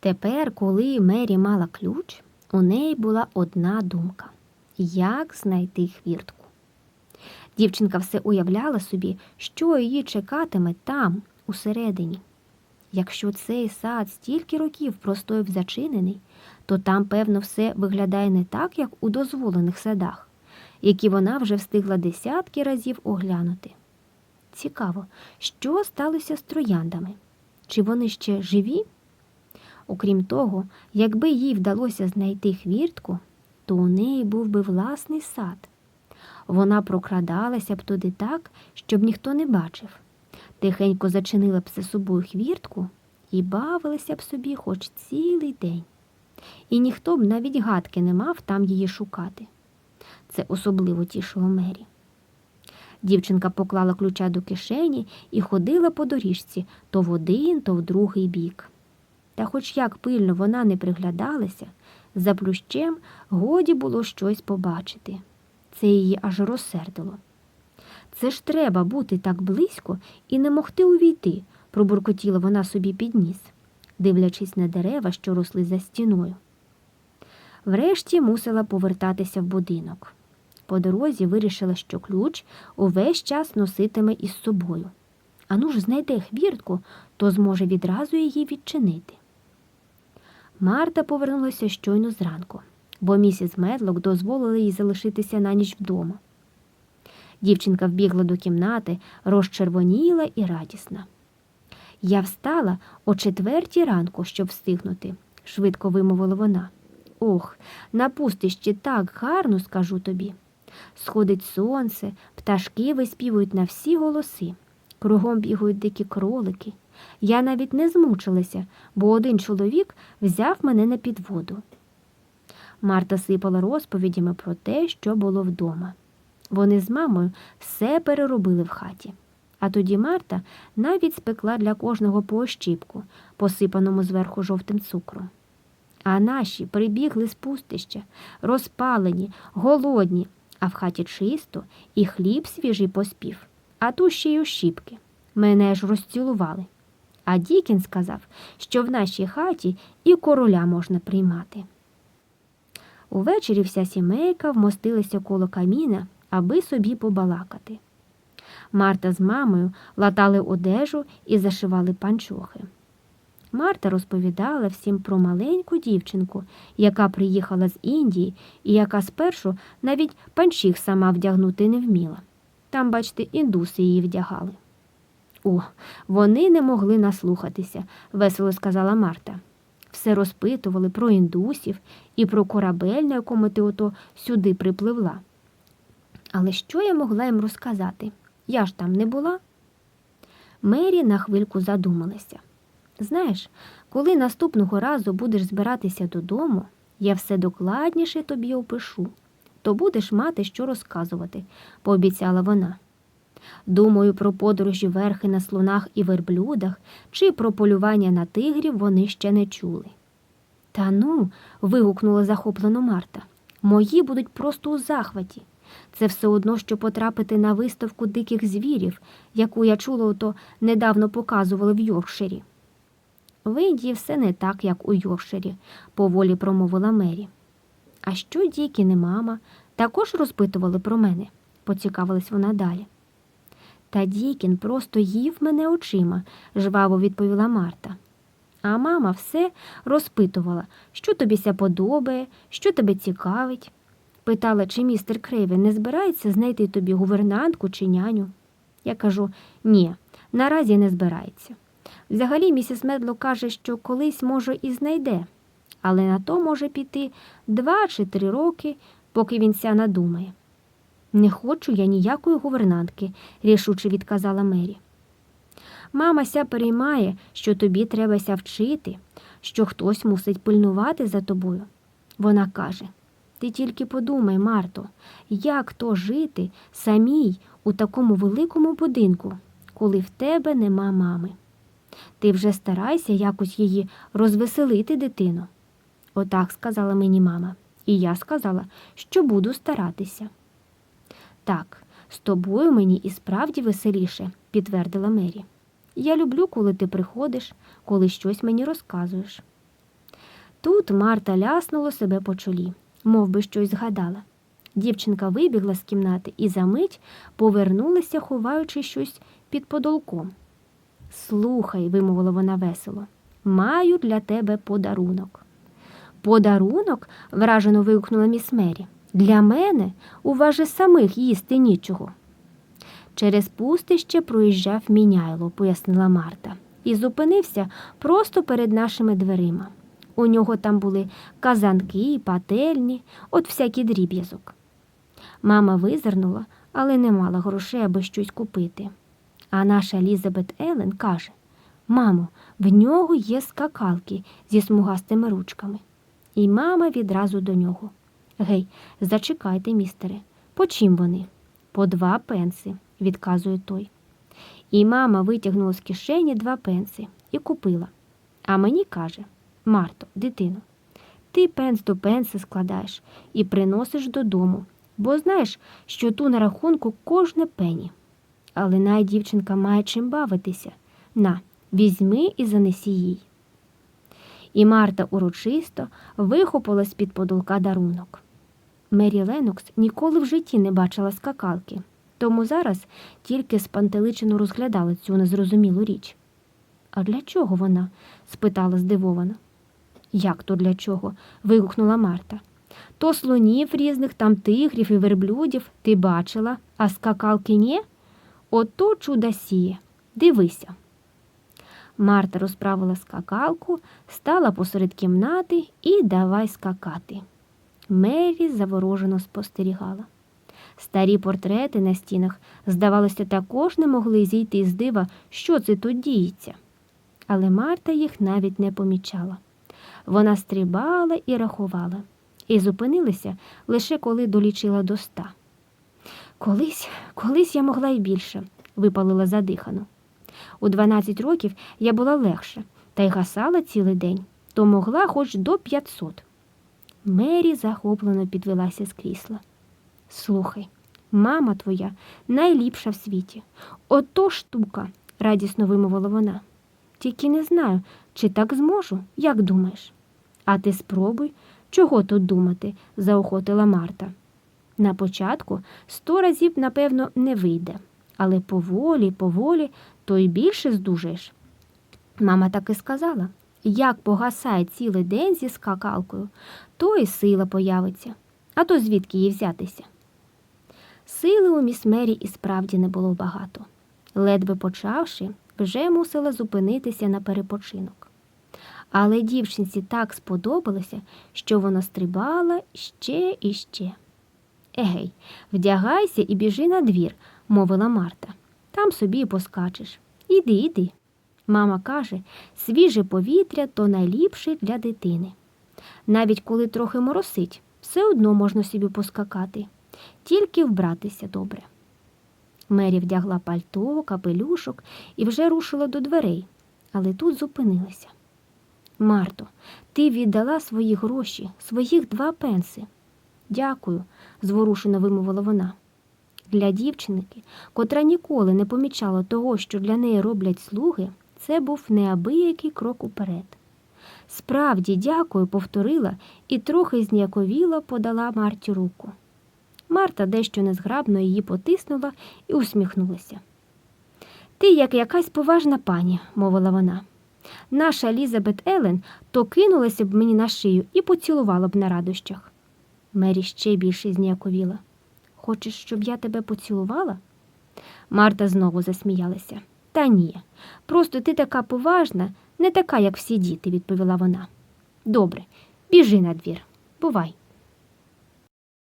Тепер, коли Мері мала ключ, у неї була одна думка як знайти хвіртку. Дівчинка все уявляла собі, що її чекатиме там, усередині. Якщо цей сад стільки років простояв зачинений, то там, певно, все виглядає не так, як у дозволених садах, які вона вже встигла десятки разів оглянути. Цікаво, що сталося з трояндами? Чи вони ще живі? Окрім того, якби їй вдалося знайти хвіртку, то у неї був би власний сад. Вона прокрадалася б туди так, щоб ніхто не бачив. Тихенько зачинила б за собою хвіртку і бавилася б собі хоч цілий день. І ніхто б навіть гадки не мав там її шукати. Це особливо тішило Мері. Дівчинка поклала ключа до кишені і ходила по доріжці то в один, то в другий бік. Та хоч як пильно вона не приглядалася, за плющем годі було щось побачити. Це її аж розсердило. Це ж треба бути так близько і не могти увійти, пробуркотіла вона собі під ніс, дивлячись на дерева, що росли за стіною. Врешті мусила повертатися в будинок. По дорозі вирішила, що ключ увесь час носитиме із собою. Ану ж знайде хвіртку, то зможе відразу її відчинити. Марта повернулася щойно зранку, бо місіс Медлок дозволила їй залишитися на ніч вдома. Дівчинка вбігла до кімнати, розчервоніла і радісна. Я встала о четвертій ранку, щоб встигнути, швидко вимовила вона. Ох, на пустищі так гарно, скажу тобі. Сходить сонце, пташки виспівують на всі голоси, кругом бігають дикі кролики. Я навіть не змучилася, бо один чоловік взяв мене на підводу. Марта сипала розповідями про те, що було вдома. Вони з мамою все переробили в хаті. А тоді Марта навіть спекла для кожного по ощіпку, посипаному зверху жовтим цукром. А наші прибігли з пустища, розпалені, голодні, а в хаті чисто і хліб свіжий поспів, а ту ще й ощіпки. Мене ж розцілували. А Дікін сказав, що в нашій хаті і короля можна приймати. Увечері вся сімейка вмостилася коло каміна, аби собі побалакати. Марта з мамою латали одежу і зашивали панчохи. Марта розповідала всім про маленьку дівчинку, яка приїхала з Індії і яка спершу навіть панчіх сама вдягнути не вміла. Там, бачите, індуси її вдягали. О, вони не могли наслухатися, весело сказала Марта. Все розпитували про індусів і про корабель, на якому ти ото сюди припливла. Але що я могла їм розказати? Я ж там не була. Мері на хвильку задумалася. Знаєш, коли наступного разу будеш збиратися додому, я все докладніше тобі опишу, то будеш мати що розказувати, пообіцяла вона. Думаю, про подорожі верхи на слонах і верблюдах чи про полювання на тигрів вони ще не чули. Та ну. вигукнула захоплено Марта. Мої будуть просто у захваті. Це все одно, що потрапити на виставку диких звірів, яку я чула, ото недавно показували в Йоркширі. В Індії все не так, як у Йоркширі, поволі промовила Мері. А що Дікін і мама також розпитували про мене, поцікавилась вона далі. Та Дікін просто їв мене очима, жваво відповіла Марта. А мама все розпитувала, що тобі ся подобає, що тебе цікавить. Питала, чи містер Крейвен не збирається знайти тобі гувернантку чи няню. Я кажу ні, наразі не збирається. Взагалі, місіс Медло каже, що колись, може, і знайде, але на то може піти два чи три роки, поки він ся надумає. Не хочу я ніякої гувернантки, рішуче відказала Мері. Мама ся переймає, що тобі треба ся вчити, що хтось мусить пильнувати за тобою. Вона каже ти тільки подумай, Марто, як то жити самій у такому великому будинку, коли в тебе нема мами. Ти вже старайся якось її розвеселити, дитину. Отак сказала мені мама, і я сказала, що буду старатися. Так, з тобою мені і справді веселіше, підтвердила Мері. Я люблю, коли ти приходиш, коли щось мені розказуєш. Тут Марта ляснула себе по чолі, мов би щось згадала. Дівчинка вибігла з кімнати і за мить повернулася, ховаючи щось під подолком. Слухай, вимовила вона весело, маю для тебе подарунок. Подарунок? вражено вигукнула міс Мері. Для мене у вас самих їсти нічого. Через пустище проїжджав міняйло, пояснила Марта, і зупинився просто перед нашими дверима. У нього там були казанки, пательні, от всякий дріб'язок. Мама визирнула, але не мала грошей, аби щось купити. А наша Елізабет Елен каже: Мамо, в нього є скакалки зі смугастими ручками. І мама відразу до нього. Гей, зачекайте, містере, по чим вони? По два пенси, відказує той. І мама витягнула з кишені два пенси і купила. А мені каже: Марто, дитино, ти пенс до пенси складаєш і приносиш додому, бо знаєш, що ту на рахунку кожне пені. Але най дівчинка має чим бавитися. На, візьми і занесі їй. І Марта урочисто вихопила з-під подолка дарунок. Мері Ленокс ніколи в житті не бачила скакалки, тому зараз тільки спантеличено розглядала цю незрозумілу річ. А для чого вона? спитала здивована. Як то для чого? вигукнула Марта. То слонів різних, там тигрів і верблюдів ти бачила, а скакалки ні? Ото чуда сіє. Дивися. Марта розправила скакалку, стала посеред кімнати і давай скакати. Мері заворожено спостерігала. Старі портрети на стінах, здавалося, також не могли зійти з дива, що це тут діється. Але Марта їх навіть не помічала. Вона стрибала і рахувала, і зупинилася лише коли долічила до ста. Колись, колись я могла й більше, випалила задихано. У 12 років я була легша та й гасала цілий день, то могла хоч до 500. Мері захоплено підвелася з крісла. Слухай, мама твоя найліпша в світі. Ото штука, радісно вимовила вона. Тільки не знаю, чи так зможу, як думаєш? А ти спробуй, чого тут думати, заохотила Марта. На початку сто разів, напевно, не вийде, але поволі, поволі, то й більше здужаєш. Мама так і сказала як погасає цілий день зі скакалкою, то і сила появиться, а то звідки їй взятися. Сили у міс Мері і справді не було багато. Ледве почавши, вже мусила зупинитися на перепочинок. Але дівчинці так сподобалося, що вона стрибала ще і ще. Егей, вдягайся і біжи на двір, мовила Марта. Там собі і поскачеш. Іди, іди. Мама каже, свіже повітря то найліпше для дитини. Навіть коли трохи моросить, все одно можна собі поскакати, тільки вбратися добре. Мері вдягла пальто, капелюшок і вже рушила до дверей, але тут зупинилася. Марто, ти віддала свої гроші, своїх два пенси. Дякую, зворушено вимовила вона. Для дівчинки, котра ніколи не помічала того, що для неї роблять слуги, це був неабиякий крок уперед. Справді, дякую, повторила і трохи зніяковіло подала Марті руку. Марта дещо незграбно її потиснула і усміхнулася. Ти, як якась поважна пані, мовила вона. Наша Елізабет Елен то кинулася б мені на шию і поцілувала б на радощах. Мері ще більше зніяковіла. Хочеш, щоб я тебе поцілувала? Марта знову засміялася. Та ні, просто ти така поважна, не така, як всі діти, відповіла вона. Добре, біжи на двір. Бувай.